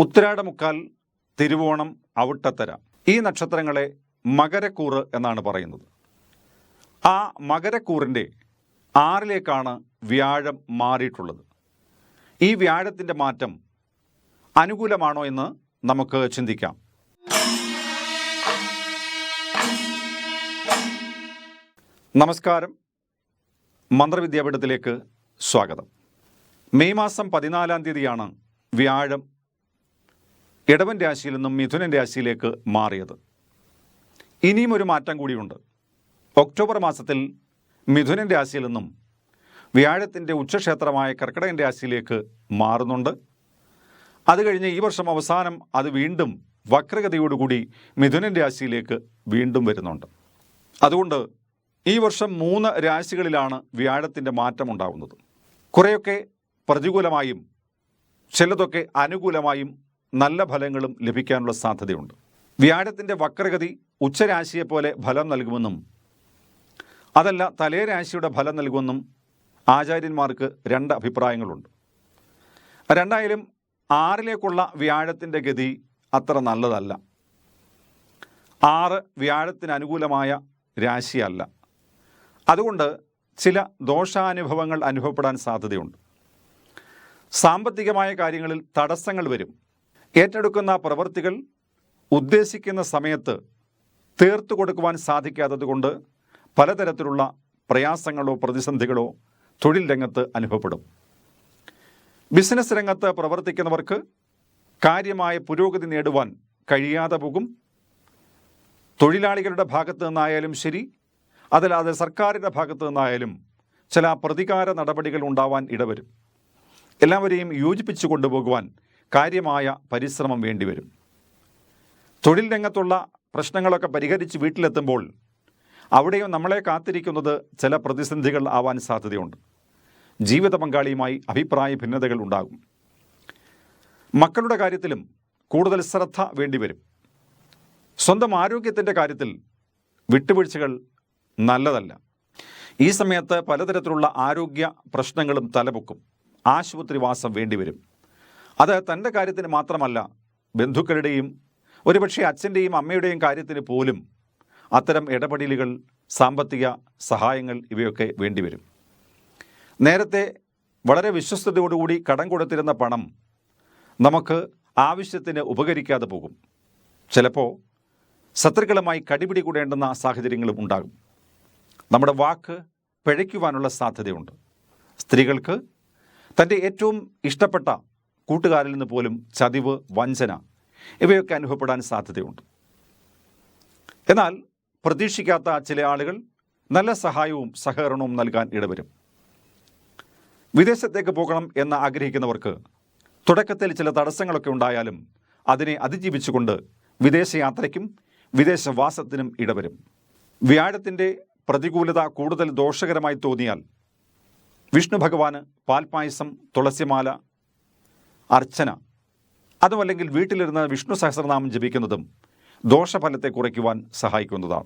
ഉത്തരാടമുക്കാൽ തിരുവോണം അവിട്ടത്തര. ഈ നക്ഷത്രങ്ങളെ മകരക്കൂറ് എന്നാണ് പറയുന്നത്. ആ മകരക്കൂറിന്റെ ആറിലേക്കാണ് വ്യാഴം മാറിയിട്ടുള്ളത്. ഈ വ്യാഴത്തിന്റെ മാറ്റം അനുകൂലമാണോ എന്ന് നമുക്ക് ചിന്തിക്കാം. നമസ്കാരം. മന്ത്രവിദ്യാപീഠത്തിലേക്ക് സ്വാഗതം. മെയ് മാസം പതിനാലാം തീയതിയാണ് വ്യാഴം ഇടവൻ രാശിയിൽ നിന്നും മിഥുനൻ രാശിയിലേക്ക് മാറിയത്. ഇനിയും ഒരു മാറ്റം കൂടിയുണ്ട്. ഒക്ടോബർ മാസത്തിൽ മിഥുനൻ രാശിയിൽ നിന്നും വ്യാഴത്തിന്റെ ഉച്ചക്ഷേത്രമായ കർക്കിടകൻ രാശിയിലേക്ക് മാറുന്നുണ്ട്. അത് കഴിഞ്ഞ് ഈ വർഷം അവസാനം അത് വീണ്ടും വക്രഗതിയോടുകൂടി മിഥുനൻ രാശിയിലേക്ക് വീണ്ടും വരുന്നുണ്ട്. അതുകൊണ്ട് ഈ വർഷം മൂന്ന് രാശികളിലാണ് വ്യാഴത്തിന്റെ മാറ്റമുണ്ടാകുന്നത് കുറേയൊക്കെ പ്രതികൂലമായും ചിലതൊക്കെ അനുകൂലമായും നല്ല ഫലങ്ങളും ലഭിക്കാനുള്ള സാധ്യതയുണ്ട്. വ്യാഴത്തിന്റെ വക്രഗതി ഉച്ചരാശിയെപ്പോലെ ഫലം നൽകുമെന്നും അതല്ല തലേ രാശിയുടെ ഫലം നൽകുമെന്നും ആചാര്യന്മാർക്ക് രണ്ട് അഭിപ്രായങ്ങളുണ്ട്. രണ്ടായാലും ആറിലേക്കുള്ള വ്യാഴത്തിന്റെ ഗതി അത്ര നല്ലതല്ല. ആറ് വ്യാഴത്തിന് അനുകൂലമായ രാശിയല്ല. അതുകൊണ്ട് ചില ദോഷാനുഭവങ്ങൾ അനുഭവപ്പെടാൻ സാധ്യതയുണ്ട്. സാമ്പത്തികമായ കാര്യങ്ങളിൽ തടസ്സങ്ങൾ വരും. ഏറ്റെടുക്കുന്ന പ്രവൃത്തികൾ ഉദ്ദേശിക്കുന്ന സമയത്ത് തീർത്തു കൊടുക്കുവാൻ സാധിക്കാത്തതുകൊണ്ട് പലതരത്തിലുള്ള പ്രയാസങ്ങളോ പ്രതിസന്ധികളോ തൊഴിൽ രംഗത്ത് അനുഭവപ്പെടും. ബിസിനസ് രംഗത്ത് പ്രവർത്തിക്കുന്നവർക്ക് കാര്യമായ പുരോഗതി നേടുവാൻ കഴിയാതെ പോകും. തൊഴിലാളികളുടെ ഭാഗത്തു നിന്നായാലും ശരി അതല്ലാതെ സർക്കാരിന്റെ ഭാഗത്തു നിന്നായാലും ചില പ്രതികാര നടപടികൾ ഉണ്ടാവാൻ ഇടവരും. എല്ലാവരെയും യോജിപ്പിച്ചു കൊണ്ടുപോകുവാൻ കാര്യമായ പരിശ്രമം വേണ്ടിവരും. തൊഴിൽ രംഗത്തുള്ള പ്രശ്നങ്ങളൊക്കെ പരിഹരിച്ച് വീട്ടിലെത്തുമ്പോൾ അവിടെയും നമ്മളെ കാത്തിരിക്കുന്നത് ചില പ്രതിസന്ധികൾ ആവാൻ സാധ്യതയുണ്ട്. ജീവിത പങ്കാളിയുമായി അഭിപ്രായ ഭിന്നതകൾ ഉണ്ടാകും. മക്കളുടെ കാര്യത്തിലും കൂടുതൽ ശ്രദ്ധ വേണ്ടിവരും. സ്വന്തം ആരോഗ്യത്തിന്റെ കാര്യത്തിൽ വിട്ടുവീഴ്ചകൾ നല്ലതല്ല. ഈ സമയത്ത് പലതരത്തിലുള്ള ആരോഗ്യ പ്രശ്നങ്ങളും തലപൊക്കും. ആശുപത്രിവാസം വേണ്ടിവരും. അത് തന്റെ കാര്യത്തിന് മാത്രമല്ല ബന്ധുക്കളുടെയും ഒരുപക്ഷെ അച്ഛന്റെയും അമ്മയുടെയും കാര്യത്തിന് പോലും അത്തരം ഇടപെടലുകൾ സാമ്പത്തിക സഹായങ്ങൾ ഇവയൊക്കെ വേണ്ടിവരും. നേരത്തെ വളരെ വിശ്വസ്തയോടുകൂടി കടം കൊടുത്തിരുന്ന പണം നമുക്ക് ആവശ്യത്തിന് ഉപകരിക്കാതെ പോകും. ചിലപ്പോൾ ശത്രുക്കളുമായി കടിപിടി കൂടേണ്ടുന്ന സാഹചര്യങ്ങളും ഉണ്ടാകും. നമ്മുടെ വാക്ക് പിഴയ്ക്കുവാനുള്ള സാധ്യതയുണ്ട്. സ്ത്രീകൾക്ക് തന്റെ ഏറ്റവും ഇഷ്ടപ്പെട്ട കൂട്ടുകാരിൽ നിന്ന് പോലും ചതിവ് വഞ്ചന ഇവയൊക്കെ അനുഭവപ്പെടാൻ സാധ്യതയുണ്ട്. എന്നാൽ പ്രതീക്ഷിക്കാത്ത ചില ആളുകൾ നല്ല സഹായവും സഹകരണവും നൽകാൻ ഇടവരും. വിദേശത്തേക്ക് പോകണം എന്ന് ആഗ്രഹിക്കുന്നവർക്ക് തുടക്കത്തിൽ ചില തടസ്സങ്ങളൊക്കെ ഉണ്ടായാലും അതിനെ അതിജീവിച്ചുകൊണ്ട് വിദേശയാത്രയ്ക്കും വിദേശവാസത്തിനും ഇടവരും. വ്യാഴത്തിന്റെ പ്രതികൂലത കൂടുതൽ ദോഷകരമായി തോന്നിയാൽ വിഷ്ണു ഭഗവാന് പാൽപ്പായസം തുളസിമാല അർച്ചന. അതുമല്ലെങ്കിൽ വീട്ടിലിരുന്ന് വിഷ്ണു സഹസ്രനാമം ജപിക്കുന്നതും ദോഷഫലത്തെ കുറയ്ക്കുവാൻ സഹായിക്കുന്നതാണ്.